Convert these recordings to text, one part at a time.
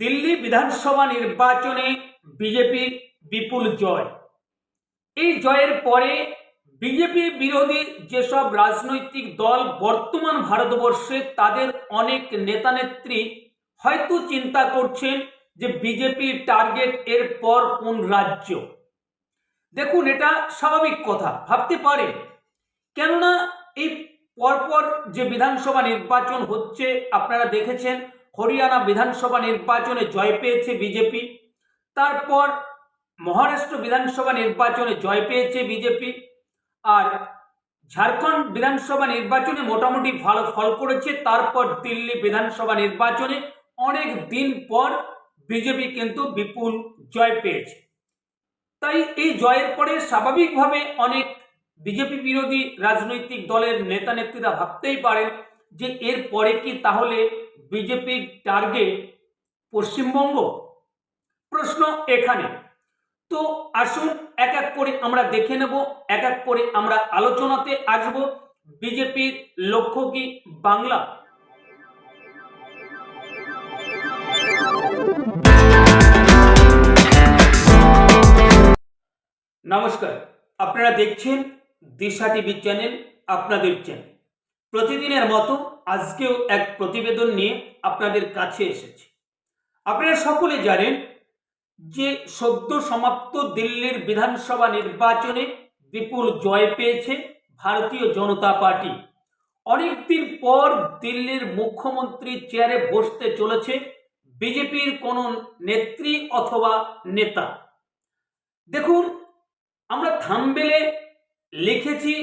দিল্লি বিধানসভা নির্বাচনে বিজেপির বিপুল জয়। এই জয়ের পরে বিজেপি বিরোধী যেসব রাজনৈতিক দল বর্তমান ভারতবর্ষে তাদের অনেক নেতানেত্রী হয়তো চিন্তা করছেন যে বিজেপির টার্গেট এর পর কোন রাজ্য। দেখুন, এটা স্বাভাবিক কথা, ভাবতে পারে কেননা এই পরপর যে বিধানসভা নির্বাচন হচ্ছে, আপনারা দেখেছেন হরিয়ানা বিধানসভা নির্বাচনে জয় পেয়েছে বিজেপি। তারপর মহারাষ্ট্র বিধানসভা নির্বাচনে জয় পেয়েছে বিজেপি। আর ঝাড়খণ্ড বিধানসভা নির্বাচনে মোটামুটি ভালো ফল করেছে। তারপর দিল্লি বিধানসভা নির্বাচনে অনেক দিন পর বিজেপি কিন্তু বিপুল জয় পেয়েছে। তাই এই জয়ের পরে স্বাভাবিকভাবে অনেক বিজেপি বিরোধী রাজনৈতিক দলের নেতা নেত্রীরা ভাবতেই পারেন যে এর পরে কি তাহলে বিজেপির টার্গেট পশ্চিমবঙ্গ? প্রশ্ন এখানে। তো আসুন এক এক করে আমরা দেখে নেব, এক এক করে আমরা আলোচনাতে আসব। বিজেপির লক্ষ্য কি বাংলা? নমস্কার, আপনারা দেখছেন দিশা টিভি চ্যানেল, আপনাদের চ্যানেল। প্রতিদিনের মতো আজকেও এক প্রতিবেদন নিয়ে আপনাদের কাছে এসেছি। আপনারা সকলে জানেন যে সদ্য সমাপ্ত দিল্লির বিধানসভা নির্বাচনে বিপুল জয় পেয়েছে ভারতীয় জনতা পার্টি। অনেকদিন পর দিল্লির মুখ্যমন্ত্রী চেয়ারে বসতে চলেছে বিজেপির কোনো নেত্রী অথবা নেতা। দেখুন, আমরা থামবেলে লিখেছি,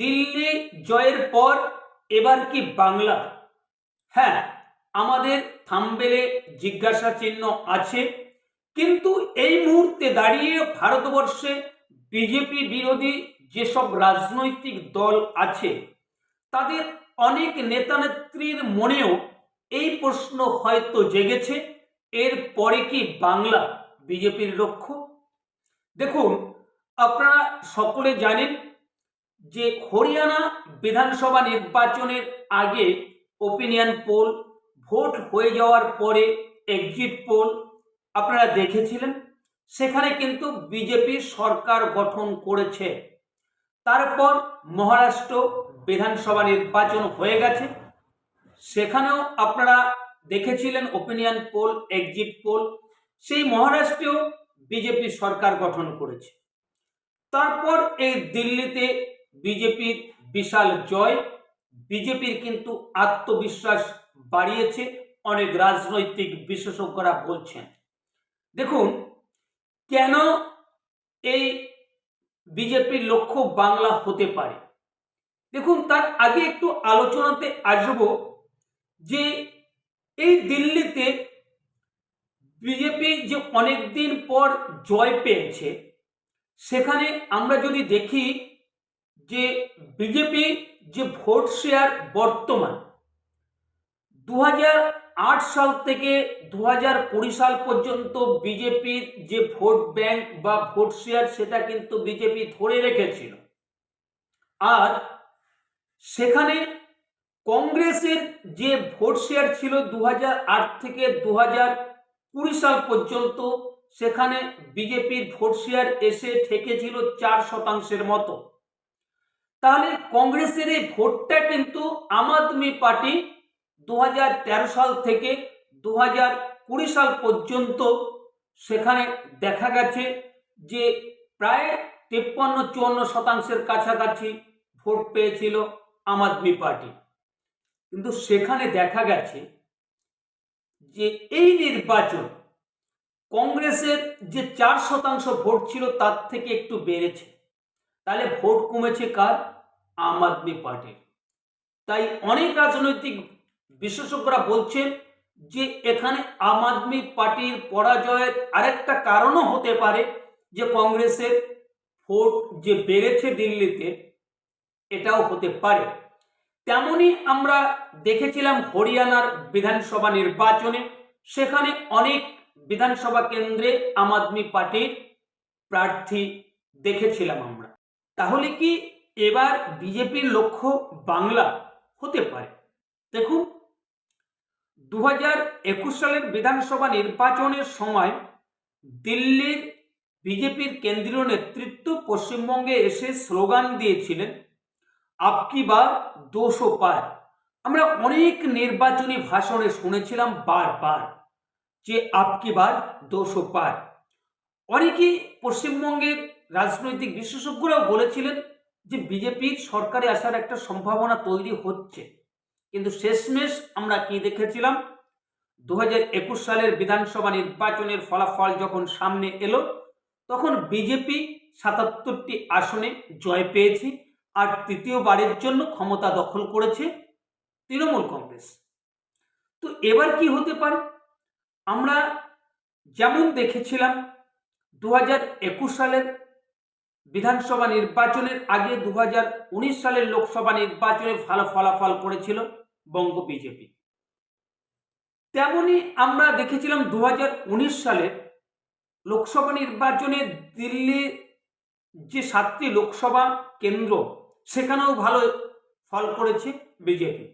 দিল্লি জয়ের পর এবার কি বাংলা? হ্যাঁ আমাদের থামবেলে জিজ্ঞাসা চিহ্ন আছে, কিন্তু এই মুহূর্তে দাঁড়িয়ে ভারতবর্ষে বিজেপি বিরোধী যেসব রাজনৈতিক দল আছে, তাদের অনেক নেতানেত্রীর মনেও এই প্রশ্ন হয়তো জেগেছে, এর পরে কি বাংলা বিজেপির লক্ষ্য দেখুন, আপনারা সকলে জানেন যে হরিয়ানা বিধানসভা নির্বাচনের আগে ওপিনিয়ন পোল ভোট হয়ে যাওয়ার পরে এক্সিট পোল আপনারা দেখেছিলেন? সেখানে কিন্তু বিজেপি সরকার গঠন করেছে। তারপর মহারাষ্ট্র বিধানসভা নির্বাচন হয়ে গেছে। সেখানেও আপনারা দেখেছিলেন ওপিনিয়ন পোল এক্সিট পোল সেই মহারাষ্ট্রেও বিজেপি সরকার গঠন করেছে। তারপর এই দিল্লিতে বিজেপির বিশাল জয়। বিজেপির কিন্তু আত্মবিশ্বাস বাড়িয়েছে, অনেক রাজনৈতিক বিশেষজ্ঞরা বলছেন। দেখুন, কেন এই বিজেপির লক্ষ্য বাংলা হতে পারে? দেখুন, তার আগে একটু আলোচনাতে আসব যে এই দিল্লিতে বিজেপি যে অনেক দিন পর জয় পেয়েছে, সেখানে আমরা যদি দেখি যে বিজেপি যে ভোট শেয়ার বর্তমান দু সাল থেকে দু সাল পর্যন্ত বিজেপির যে ভোট ব্যাংক বা ভোট শেয়ার সেটা কিন্তু বিজেপি ধরে রেখেছিল। আর সেখানে কংগ্রেসের যে ভোট শেয়ার ছিল দু থেকে দু কুড়ি সাল পর্যন্ত, সেখানে বিজেপির ভোট শেয়ার এসে ঠেকেছিল চার শতাংশের মতো। তাহলে কংগ্রেসের এই ভোটটা কিন্তু আম আদমি পার্টি দু হাজার তেরো সাল থেকে দু কুড়ি সাল পর্যন্ত সেখানে দেখা গেছে যে প্রায় তেপ্পান্ন, চুয়ান্ন শতাংশের কাছাকাছি ভোট পেয়েছিল আম আদমি পার্টি। কিন্তু সেখানে দেখা গেছে যে এই নির্বাচন কংগ্রেসের যে চার শতাংশ ভোট ছিল তার থেকে একটু বেড়েছে। তাহলে ভোট কমেছে কার? আম আদমি পার্টির তাই অনেক রাজনৈতিক বিশেষজ্ঞরা বলছেন যে এখানে আম আদমি পার্টির পরাজয়ের আরেকটা কারণও হতে পারে যে কংগ্রেসের ভোট যে বেড়েছে দিল্লিতে, এটাও হতে পারে। তেমনি আমরা দেখেছিলাম হরিয়ানার বিধানসভা নির্বাচনে, সেখানে অনেক বিধানসভা কেন্দ্রে আম আদমি পার্টির প্রার্থী দেখেছিলাম আমরা। তাহলে কি এবার বিজেপির লক্ষ্য বাংলা হতে পারে। দেখুন দু হাজার একুশ সালের বিধানসভা নির্বাচনের সময় দিল্লির বিজেপির কেন্দ্রীয় নেতৃত্ব পশ্চিমবঙ্গে এসে স্লোগান দিয়েছিলেন আপকি বার দোষো পার আমরা অনেক নির্বাচনী ভাষণে শুনেছিলাম বারবার যে আপকি বার দোষো পার অনেকেই পশ্চিমবঙ্গের রাজনৈতিক বিশেষজ্ঞরাও বলেছিলেন যে বিজেপির সরকারে আসার একটা সম্ভাবনা তৈরি হচ্ছে। কিন্তু শেষমেশ আমরা কি দেখেছিলাম? দু একুশ সালের বিধানসভা নির্বাচনের ফলাফল যখন সামনে এলো, তখন বিজেপি সাতাত্তরটি আসনে জয় পেয়েছে আর তৃতীয়বারের জন্য ক্ষমতা দখল করেছে তৃণমূল কংগ্রেস। তো এবার কি হতে পারে? আমরা যেমন দেখেছিলাম দু সালের বিধানসভা নির্বাচনের আগে দু সালের লোকসভা নির্বাচনে ভালো ফলাফল করেছিল বঙ্গ বিজেপি। তেমনি আমরা দেখেছিলাম দু সালের লোকসভা নির্বাচনে দিল্লির যে সাতটি লোকসভা কেন্দ্র, সেখানেও ভালো ফল করেছে বিজেপি।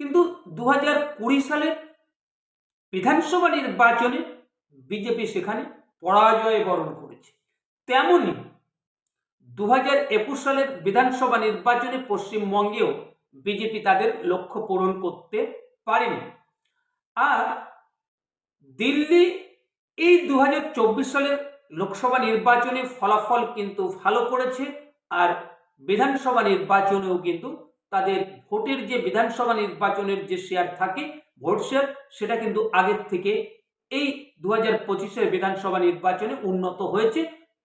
কিন্তু দু হাজার কুড়ি সালের বিধানসভা নির্বাচনে বিজেপি সেখানে পরাজয় বরণ করেছে। তেমনি দু হাজার একুশ সালের বিধানসভা নির্বাচনে পশ্চিমবঙ্গেও বিজেপি তাদের লক্ষ্য পূরণ করতে পারেনি। আর দিল্লি এই দু হাজার চব্বিশ সালের লোকসভা নির্বাচনে ফলাফল কিন্তু ভালো করেছে আর বিধানসভা নির্বাচনেও কিন্তু তাদের ভোটের যে বিধানসভা নির্বাচনের যে শেয়ার থাকে, ভোট শেয়ার সেটা কিন্তু আগের থেকে এই দু হাজার বিধানসভা নির্বাচনে উন্নত হয়েছে।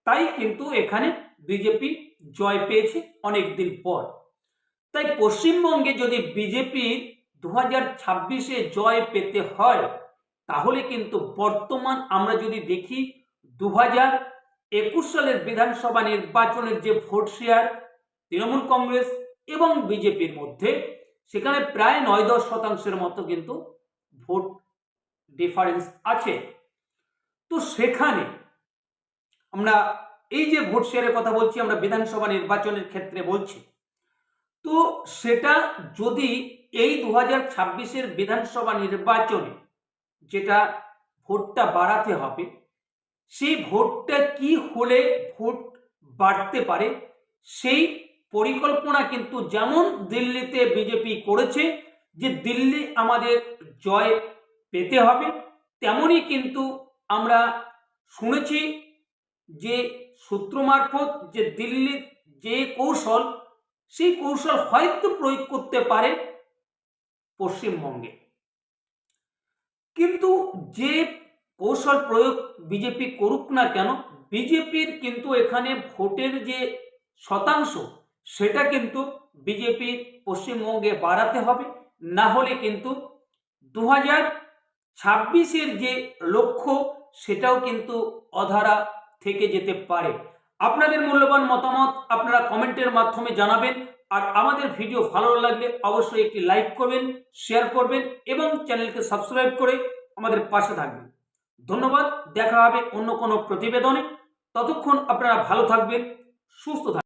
তাই কিন্তু এখানে বিজেপি জয় পেয়েছে অনেক দিন পর। তাই পশ্চিমবঙ্গে যদি বিজেপির দু হাজার ছাব্বিশে জয় পেতে হয়, তাহলে কিন্তু বর্তমান আমরা যদি দেখি দু হাজার একুশ সালের বিধানসভা নির্বাচনের যে ভোট শেয়ার তৃণমূল কংগ্রেস এবং বিজেপির মধ্যে, সেখানে প্রায় নয় দশ শতাংশের মতো কিন্তু ভোট ডিফারেন্স আছে। তো সেখানে আমরা এই যে ভোট শেয়ারের কথা বলছি, আমরা বিধানসভা নির্বাচনের ক্ষেত্রে বলছি। তো সেটা যদি এই দু হাজার ছাব্বিশের বিধানসভা নির্বাচনে যেটা ভোটটা বাড়াতে হবে, সেই ভোটটা কি হলে ভোট বাড়তে পারে, সেই পরিকল্পনা কিন্তু যেমন দিল্লিতে বিজেপি করেছে, যে দিল্লি আমাদের জয় পেতে হবে, তেমনই কিন্তু আমরা শুনেছি যে সূত্র মারফত যে দিল্লির যে কৌশল, সেই কৌশল হয়তো প্রয়োগ করতে পারে পশ্চিমবঙ্গে। কিন্তু যে কৌশল প্রয়োগ বিজেপি করুক না কেন, বিজেপির কিন্তু এখানে ভোটের যে শতাংশ, সেটা কিন্তু বিজেপি পশ্চিমবঙ্গে বাড়াতে হবে। না হলে কিন্তু দু হাজার ছাব্বিশের যে লক্ষ্য, সেটাও কিন্তু অধারা থেকে যেতে পারে। আপনাদের মূল্যবান মতামত আপনারা কমেন্টের মাধ্যমে জানাবেন। আর আমাদের ভিডিও ভালো লাগলে অবশ্যই একটি লাইক করবেন, শেয়ার করবেন এবং চ্যানেলকে সাবস্ক্রাইব করে আমাদের পাশে থাকবেন। ধন্যবাদ। দেখা হবে অন্য কোনো প্রতিবেদনে। ততক্ষণ আপনারা ভালো থাকবেন, সুস্থ থাকবেন।